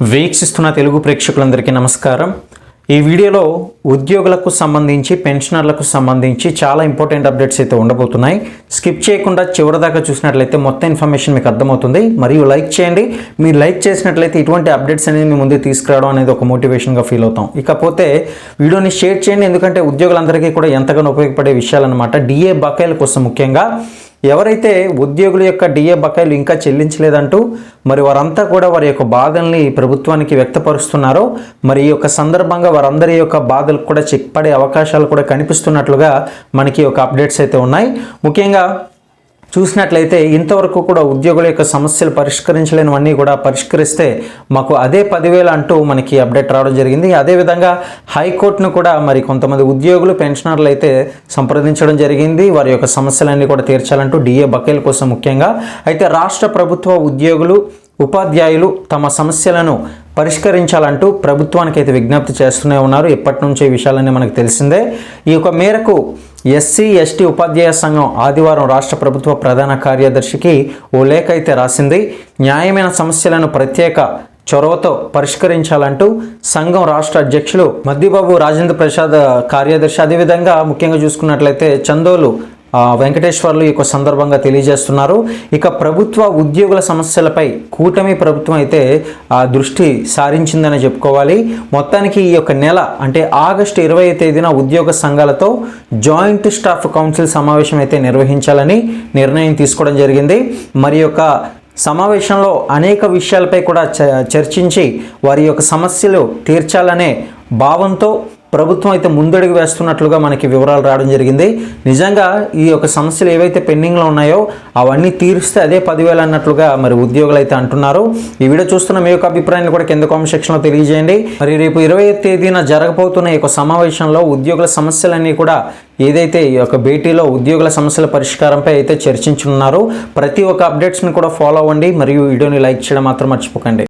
వీక్షిస్తున్న తెలుగు ప్రేక్షకులందరికీ నమస్కారం. ఈ వీడియోలో ఉద్యోగులకు సంబంధించి పెన్షనర్లకు సంబంధించి చాలా ఇంపార్టెంట్ అప్డేట్స్ అయితే ఉండబోతున్నాయి. స్కిప్ చేయకుండా చివరిదాకా చూసినట్లయితే మొత్తం ఇన్ఫర్మేషన్ మీకు అర్థమవుతుంది. మరియు లైక్ చేయండి. మీరు లైక్ చేసినట్లయితే ఇటువంటి అప్డేట్స్ అనేది మీ ముందు తీసుకురావడం అనేది ఒక మోటివేషన్గా ఫీల్ అవుతాం. ఇకపోతే వీడియోని షేర్ చేయండి. ఎందుకంటే ఉద్యోగులందరికీ కూడా ఎంతగానో ఉపయోగపడే విషయాలన్నమాట. డిఏ బకాయిల కోసం ముఖ్యంగా ఎవరైతే ఉద్యోగుల యొక్క డిఏ బకాయిలు ఇంకా చెల్లించలేదంటూ మరి వారంతా కూడా వారి యొక్క బాధల్ని ప్రభుత్వానికి వ్యక్తపరుస్తున్నారో మరి ఈ యొక్క సందర్భంగా వారందరి యొక్క బాధలకు కూడా చెక్ పడే అవకాశాలు కూడా కనిపిస్తున్నట్లుగా మనకి ఒక అప్డేట్స్ అయితే ఉన్నాయి. ముఖ్యంగా చూసినట్లయితే ఇంతవరకు కూడా ఉద్యోగుల యొక్క సమస్యలు పరిష్కరించలేనివన్నీ కూడా పరిష్కరిస్తే మాకు అదే పదివేలు అంటూ మనకి అప్డేట్ రావడం జరిగింది. అదేవిధంగా హైకోర్టును కూడా మరి కొంతమంది ఉద్యోగులు పెన్షనర్లు అయితే సంప్రదించడం జరిగింది. వారి యొక్క సమస్యలన్నీ కూడా తీర్చాలంటూ డిఏ బకేల్ కోసం ముఖ్యంగా. అయితే రాష్ట్ర ప్రభుత్వ ఉద్యోగులు ఉపాధ్యాయులు తమ సమస్యలను పరిష్కరించాలంటూ ప్రభుత్వానికి అయితే విజ్ఞప్తి చేస్తూనే ఉన్నారు. ఇప్పటి నుంచో ఈ విషయాలన్నీ మనకు తెలిసిందే. ఈ యొక్క మేరకు ఎస్సీ ఎస్టీ ఉపాధ్యాయ సంఘం ఆదివారం రాష్ట్ర ప్రభుత్వ ప్రధాన కార్యదర్శికి ఓ లేఖ అయితే రాసింది. న్యాయమైన సమస్యలను ప్రత్యేక చొరవతో పరిష్కరించాలంటూ సంఘం రాష్ట్ర అధ్యక్షులు మద్దిబాబు రాజేంద్ర ప్రసాద్ కార్యదర్శి. అదేవిధంగా ముఖ్యంగా చూసుకున్నట్లయితే చందోలు వెంకటేశ్వర్లు ఈ యొక్క సందర్భంగా తెలియజేస్తున్నారు. ఇక ప్రభుత్వ ఉద్యోగుల సమస్యలపై కూటమి ప్రభుత్వం అయితే ఆ దృష్టి సారించిందని చెప్పుకోవాలి. మొత్తానికి ఈ యొక్క నెల అంటే ఆగస్టు ఇరవై తేదీన ఉద్యోగ సంఘాలతో జాయింట్ స్టాఫ్ కౌన్సిల్ సమావేశం అయితే నిర్వహించాలని నిర్ణయం తీసుకోవడం జరిగింది. మరి యొక్క సమావేశంలో అనేక విషయాలపై కూడా చ- చర్చించి వారి యొక్క సమస్యలు తీర్చాలనే భావంతో ప్రభుత్వం అయితే ముందడుగు వేస్తున్నట్లుగా మనకి వివరాలు రావడం జరిగింది. నిజంగా ఈ యొక్క సమస్యలు ఏవైతే పెండింగ్లో ఉన్నాయో అవన్నీ తీరుస్తే అదే పదివేలు అన్నట్లుగా మరి ఉద్యోగులు అయితే అంటున్నారు. ఈ వీడియో చూస్తున్న మీ యొక్క అభిప్రాయాన్ని కూడా కింద కామెంట్ సెక్షన్లో తెలియజేయండి. మరి రేపు ఇరవై తేదీన జరగబోతున్న ఈ యొక్క సమావేశంలో ఉద్యోగుల సమస్యలన్నీ కూడా ఏదైతే ఈ యొక్క భేటీలో ఉద్యోగుల సమస్యల పరిష్కారంపై అయితే చర్చించున్నారు ప్రతి ఒక్క అప్డేట్స్ని కూడా ఫాలో అవ్వండి. మరియు వీడియోని లైక్ చేయడం మాత్రం మర్చిపోకండి.